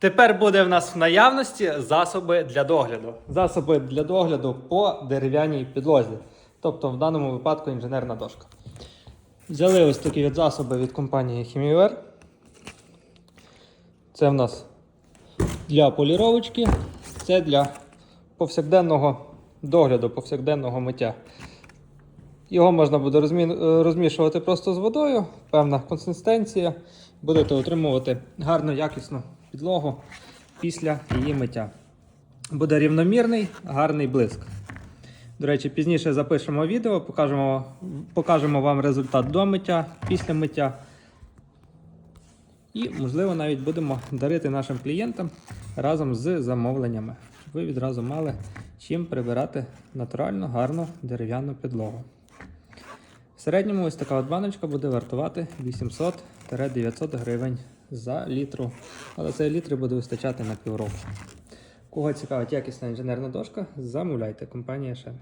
Тепер буде в нас в наявності засоби для догляду. Засоби для догляду по дерев'яній підлозі. Тобто в даному випадку інженерна дошка. Взяли ось такі от засоби від компанії Chemiware. Це в нас для поліровочки, це для повсякденного догляду, повсякденного миття. Його можна буде розмі- розмішувати просто з водою, певна консистенція. Будете отримувати гарну якісну підлогу після її миття. Буде рівномірний, гарний блиск. До речі, пізніше запишемо відео, покажемо, покажемо вам результат до миття, після миття. І, можливо, навіть будемо дарити нашим клієнтам разом з замовленнями, щоб ви відразу мали чим прибирати натуральну, гарну дерев'яну підлогу. В середньому ось така от баночка буде вартувати 800-900 гривень за літру. Але цей літри буде вистачати на півроку. Кого цікавить якісна інженерна дошка, замовляйте компанія Шен.